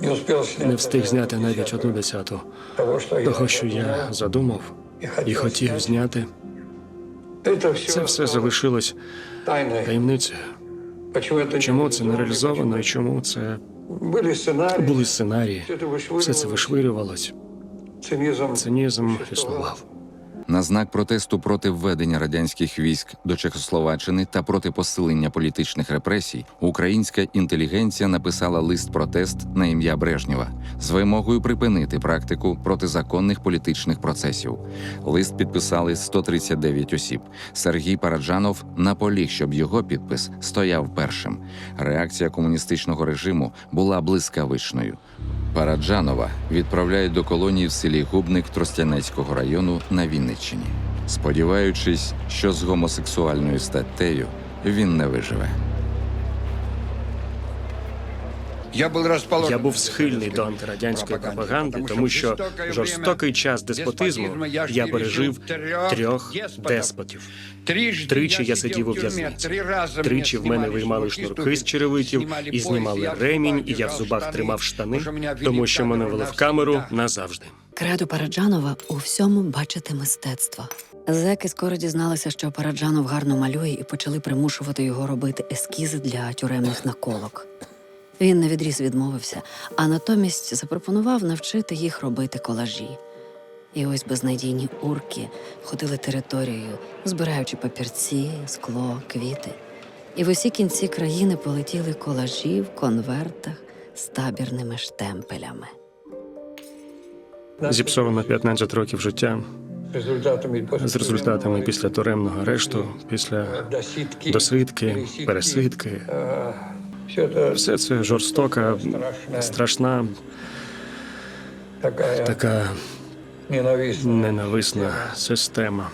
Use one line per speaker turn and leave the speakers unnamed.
Не успел снять
Не встиг зняти навіть одну десяту
того, что
того, що я задумав і хотів зняти.
Это все,
Це все залишилось
тайной.
таємницею.
Почему это
Чому це не реалізовано і чому це
Были сценарии,
були сценарії?
все это вышвыривалось,
Все це вишвирювалось.
цинизм.
Цинізм існував.
На знак протесту проти введення радянських військ до Чехословаччини та проти посилення політичних репресій, українська інтелігенція написала лист протест на ім'я Брежнєва з вимогою припинити практику протизаконних політичних процесів. Лист підписали 139 осіб. Сергій Параджанов наполіг, щоб його підпис стояв першим. Реакція комуністичного режиму була блискавичною. Параджанова відправляють до колонії в селі Губник Тростянецького району на Вінниччині, сподіваючись, що з гомосексуальною статтею він не виживе.
Я був розположений
Я був схильний до антирадянської пропаганди, тому що жорстокий час деспотизму я пережив трьох деспотів. Тричі я сидів у в'язниці. Тричі в мене виймали шнурки з черевиків і знімали ремінь, і я в зубах тримав штани, тому що мене вели в камеру назавжди.
Кредо Параджанова у всьому бачити мистецтво. Зеки скоро дізналися, що Параджанов гарно малює, і почали примушувати його робити ескізи для тюремних наколок. Він навідріз відмовився, а натомість запропонував навчити їх робити колажі. І ось безнадійні урки ходили територією, збираючи папірці, скло, квіти. І в усі кінці країни полетіли колажі в конвертах з табірними штемпелями.
Зіпсовано 15 років життя з результатами після туремного арешту, після
досидки,
досидки, пересидки.
Все
це жорстока, страшна, така ненависна система.